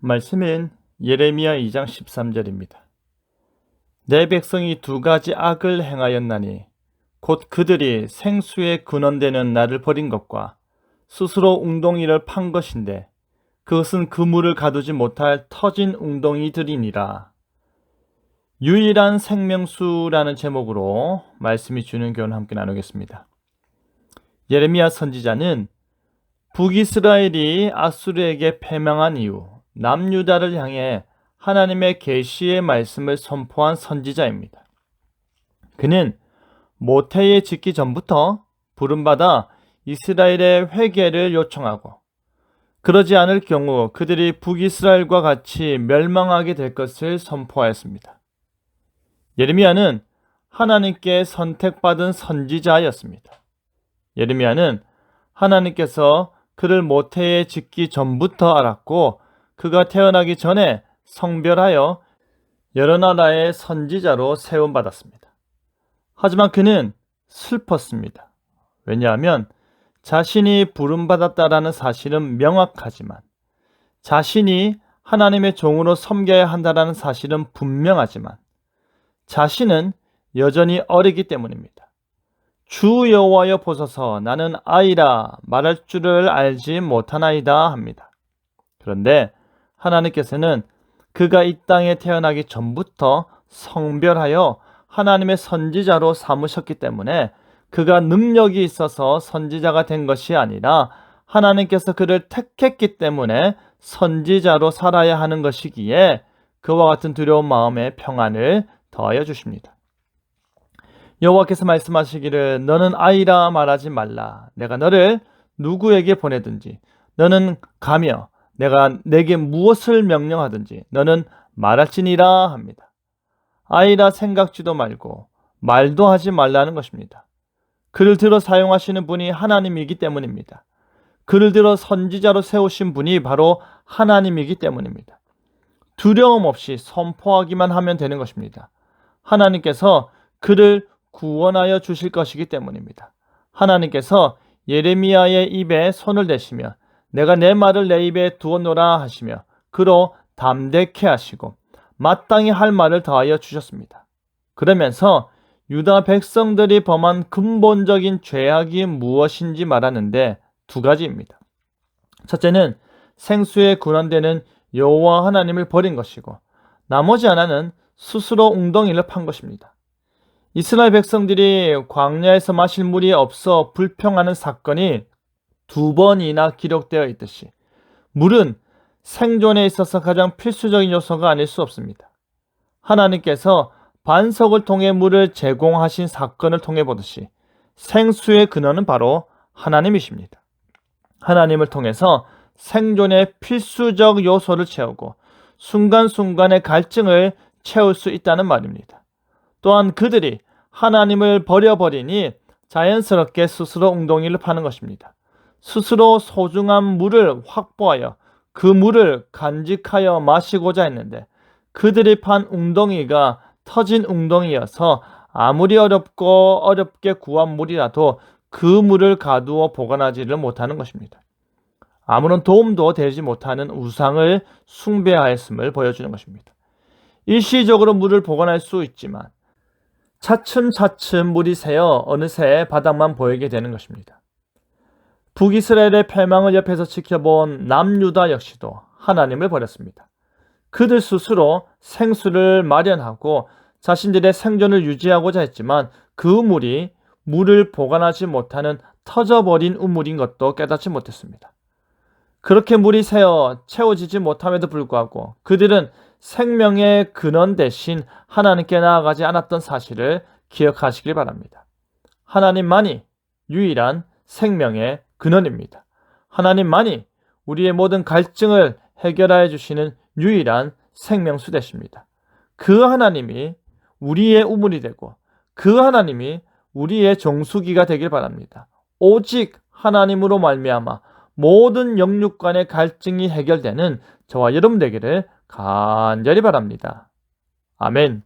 말씀은 예레미야 2장 13절입니다. 내 백성이 두 가지 악을 행하였나니 곧 그들이 생수의 근원되는 나를 버린 것과 스스로 웅덩이를 판 것인데 그것은 그물을 가두지 못할 터진 웅덩이들이니라. 유일한 생명수라는 제목으로 말씀이 주는 교훈 함께 나누겠습니다. 예레미야 선지자는 북이스라엘이 아수르에게 패망한 이후 남유다를 향해 하나님의 계시의 말씀을 선포한 선지자입니다. 그는 모태에 짓기 전부터 부름받아 이스라엘의 회개를 요청하고 그러지 않을 경우 그들이 북이스라엘과 같이 멸망하게 될 것을 선포하였습니다. 예레미야는 하나님께 선택받은 선지자였습니다. 예레미야는 하나님께서 그를 모태에 짓기 전부터 알았고 그가 태어나기 전에 성별하여 여러 나라의 선지자로 세움받았습니다. 하지만 그는 슬펐습니다. 왜냐하면 자신이 부름받았다라는 사실은 명확하지만 자신이 하나님의 종으로 섬겨야 한다라는 사실은 분명하지만 자신은 여전히 어리기 때문입니다. 주 여호와여 보소서 나는 아이라 말할 줄을 알지 못하나이다 합니다. 그런데 하나님께서는 그가 이 땅에 태어나기 전부터 성별하여 하나님의 선지자로 삼으셨기 때문에 그가 능력이 있어서 선지자가 된 것이 아니라 하나님께서 그를 택했기 때문에 선지자로 살아야 하는 것이기에 그와 같은 두려운 마음에 평안을 더하여 주십니다. 여호와께서 말씀하시기를 너는 아이라 말하지 말라 내가 너를 누구에게 보내든지 너는 가며 내가 내게 무엇을 명령하든지 너는 말할지니라 합니다. 아이라 생각지도 말고 말도 하지 말라는 것입니다. 그를 들어 사용하시는 분이 하나님이기 때문입니다. 그를 들어 선지자로 세우신 분이 바로 하나님이기 때문입니다. 두려움 없이 선포하기만 하면 되는 것입니다. 하나님께서 그를 구원하여 주실 것이기 때문입니다. 하나님께서 예레미야의 입에 손을 대시며 내가 내 말을 내 입에 두었노라 하시며 그로 담대케 하시고 마땅히 할 말을 더하여 주셨습니다. 그러면서 유다 백성들이 범한 근본적인 죄악이 무엇인지 말하는데 두 가지입니다. 첫째는 생수에 군원되는 여호와 하나님을 버린 것이고 나머지 하나는 스스로 웅덩이를 판 것입니다. 이스라엘 백성들이 광야에서 마실 물이 없어 불평하는 사건이 두 번이나 기록되어 있듯이 물은 생존에 있어서 가장 필수적인 요소가 아닐 수 없습니다. 하나님께서 반석을 통해 물을 제공하신 사건을 통해 보듯이 생수의 근원은 바로 하나님이십니다. 하나님을 통해서 생존의 필수적 요소를 채우고 순간순간의 갈증을 채울 수 있다는 말입니다. 또한 그들이 하나님을 버려버리니 자연스럽게 스스로 웅덩이를 파는 것입니다. 스스로 소중한 물을 확보하여 그 물을 간직하여 마시고자 했는데 그들이 판 웅덩이가 터진 웅덩이여서 아무리 어렵고 어렵게 구한 물이라도 그 물을 가두어 보관하지를 못하는 것입니다. 아무런 도움도 되지 못하는 우상을 숭배하였음을 보여주는 것입니다. 일시적으로 물을 보관할 수 있지만 차츰차츰 물이 새어 어느새 바닥만 보이게 되는 것입니다. 북이스라엘의 패망을 옆에서 지켜본 남유다 역시도 하나님을 버렸습니다. 그들 스스로 생수를 마련하고 자신들의 생존을 유지하고자 했지만 그 물이 물을 보관하지 못하는 터져버린 우물인 것도 깨닫지 못했습니다. 그렇게 물이 새어 채워지지 못함에도 불구하고 그들은 생명의 근원 대신 하나님께 나아가지 않았던 사실을 기억하시길 바랍니다. 하나님만이 유일한 생명의 근원입니다. 하나님만이 우리의 모든 갈증을 해결하여 주시는 유일한 생명수 되십니다. 그 하나님이 우리의 우물이 되고 그 하나님이 우리의 정수기가 되길 바랍니다. 오직 하나님으로 말미암아 모든 영육 간의 갈증이 해결되는 저와 여러분 되기를 간절히 바랍니다. 아멘.